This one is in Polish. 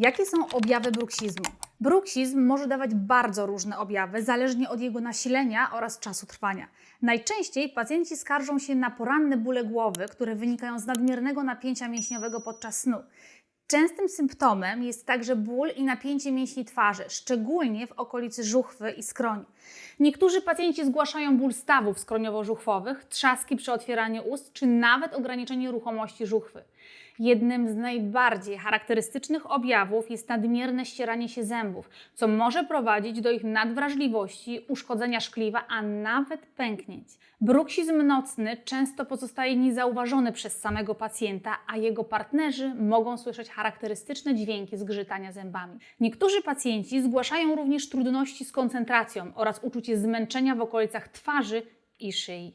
Jakie są objawy bruksizmu? Bruksizm może dawać bardzo różne objawy, zależnie od jego nasilenia oraz czasu trwania. Najczęściej pacjenci skarżą się na poranne bóle głowy, które wynikają z nadmiernego napięcia mięśniowego podczas snu. Częstym symptomem jest także ból i napięcie mięśni twarzy, szczególnie w okolicy żuchwy i skroni. Niektórzy pacjenci zgłaszają ból stawów skroniowo-żuchwowych, trzaski przy otwieraniu ust, czy nawet ograniczenie ruchomości żuchwy. Jednym z najbardziej charakterystycznych objawów jest nadmierne ścieranie się zębów, co może prowadzić do ich nadwrażliwości, uszkodzenia szkliwa, a nawet pęknięć. Bruksizm nocny często pozostaje niezauważony przez samego pacjenta, a jego partnerzy mogą słyszeć charakterystyczne dźwięki zgrzytania zębami. Niektórzy pacjenci zgłaszają również trudności z koncentracją oraz uczucie zmęczenia w okolicach twarzy i szyi.